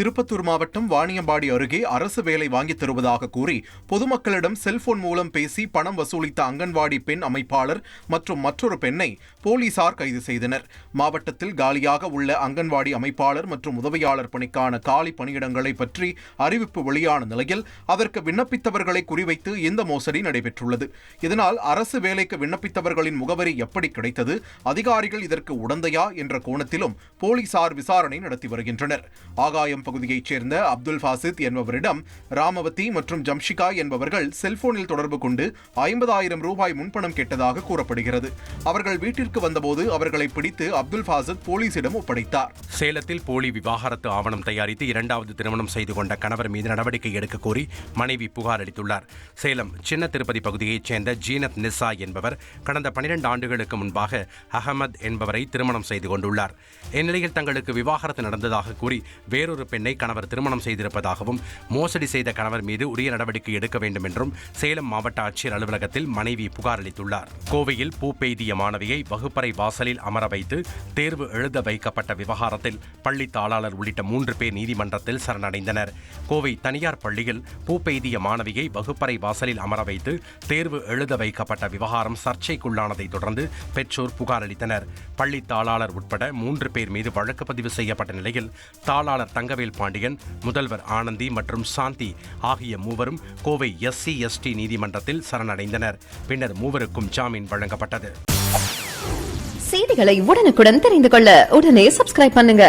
திருப்பத்தூர் மாவட்டம் வாணியம்பாடி அருகே அரசு வேலை வாங்கித் தருவதாக கூறி பொதுமக்களிடம் செல்போன் மூலம் பேசி பணம் வசூலித்த அங்கன்வாடி பெண் அமைப்பாளர் மற்றும் மற்றொரு பெண்ணை போலீசார் கைது செய்தனர். மாவட்டத்தில் காலியாக உள்ள அங்கன்வாடி அமைப்பாளர் மற்றும் உதவியாளர் பணிக்கான காலி பணியிடங்களை பற்றி அறிவிப்பு வெளியான நிலையில் அதற்கு விண்ணப்பித்தவர்களை குறிவைத்து இந்த மோசடி நடைபெற்றுள்ளது? இதனால் அரசு வேலைக்கு விண்ணப்பித்தவர்களின் முகவரி எப்படி கிடைத்தது? அதிகாரிகள் இதற்கு உடந்தையா? என்ற கோணத்திலும் போலீசார் விசாரணை நடத்தி வருகின்றனர். ஆகாயம் பகுதியைச் சேர்ந்த அப்துல் ஃபாசித் என்பவரிடம் ராமவதி மற்றும் ஜம்ஷிகா என்பவர்கள் செல்போனில் தொடர்பு கொண்டு ஐம்பதாயிரம் ரூபாய் முன்பணம் கேட்டதாக கூறப்படுகிறது. அவர்கள் வீட்டிற்கு வந்தபோது அவர்களை பிடித்து அப்துல் ஃபாசித் போலீசிடம் ஒப்படைத்தார். சேலத்தில் போலி விவாகரத்து ஆவணம் தயாரித்து இரண்டாவது திருமணம் செய்து கொண்ட கணவர் மீது நடவடிக்கை எடுக்க கோரி மனைவி புகார் அளித்துள்ளார். சேலம் சின்ன திருப்பதி பகுதியைச் சேர்ந்த ஜீனத் நிசா என்பவர் கடந்த பனிரெண்டு ஆண்டுகளுக்கு முன்பாக அகமது என்பவரை திருமணம் செய்து கொண்டுள்ளார். இந்நிலையில் தங்களுக்கு விவாகரத்து நடந்ததாக கூறி வேறொரு பெண் பெண்ணை கணவர் திருமணம் செய்திருப்பதாகவும் மோசடி செய்த கணவர் மீது உரிய நடவடிக்கை எடுக்க வேண்டும் என்றும் சேலம் மாவட்ட ஆட்சியர் அலுவலகத்தில் மனைவி புகார் அளித்துள்ளார். கோவையில் பூ பெய்திய மாணவியை வகுப்பறை வாசலில் அமர வைத்து தேர்வு எழுத வைக்கப்பட்ட விவகாரத்தில் பள்ளி தாளாளர் உள்ளிட்ட மூன்று பேர் நீதிமன்றத்தில் சரணடைந்தனர். கோவை தனியார் பள்ளியில் பூ பெய்திய மாணவியை வகுப்பறை வாசலில் அமர வைத்து தேர்வு எழுத வைக்கப்பட்ட விவகாரம் சர்ச்சைக்குள்ளானதை தொடர்ந்து பெற்றோர் புகார் அளித்தனர். பள்ளி தாளாளர் உட்பட மூன்று பேர் மீது வழக்கு பதிவு செய்யப்பட்ட நிலையில் தாளாளர் தங்கவேல் பாண்டியன் முதல்வர் ஆனந்தி மற்றும் சாந்தி ஆகிய மூவரும் கோவை எஸ்சி எஸ்டி நீதிமன்றத்தில் சரணடைந்தனர். பின்னர் மூவருக்கும் ஜாமீன் வழங்கப்பட்டது. செய்திகளை உடனுக்குடன் தெரிந்து கொள்ள உடனே சப்ஸ்கிரைப் பண்ணுங்க.